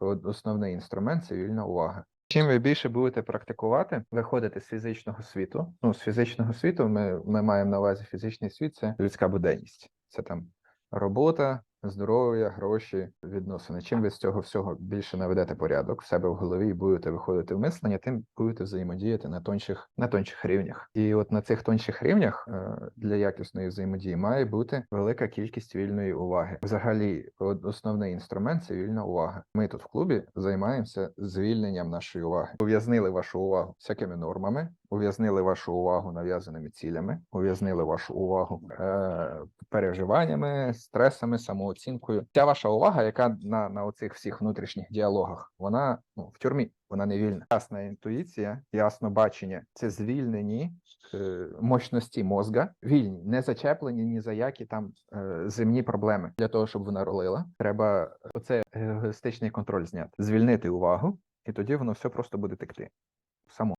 от основний інструмент це вільна увага. Чим ви більше будете практикувати, виходити з фізичного світу. Ну, з фізичного світу ми, ми маємо на увазі фізичний світ це людська буденність. Це там робота, здоров'я, гроші, відносини. Чим ви з цього всього більше наведете порядок в себе в голові і будете виходити в мислення, тим будете взаємодіяти на тонших, на тонших рівнях. І от на цих тонших рівнях е, для якісної взаємодії має бути велика кількість вільної уваги. Взагалі, основний інструмент це вільна увага. Ми тут в клубі займаємося звільненням нашої уваги. Ув'язнили вашу увагу всякими нормами, ув'язнили вашу увагу нав'язаними цілями, ув'язнили вашу увагу е, переживаннями, стресами, самооцінкою. Ця ваша увага, яка на, на оцих всіх внутрішніх діалогах, вона ну, в тюрмі, вона не вільна. Ясна інтуїція, ясно бачення це звільнені е, мощності мозга, вільні, не зачеплені ні за які там е, земні проблеми. Для того, щоб вона ролила, треба оце егоїстичний контроль зняти, звільнити увагу, і тоді воно все просто буде текти само.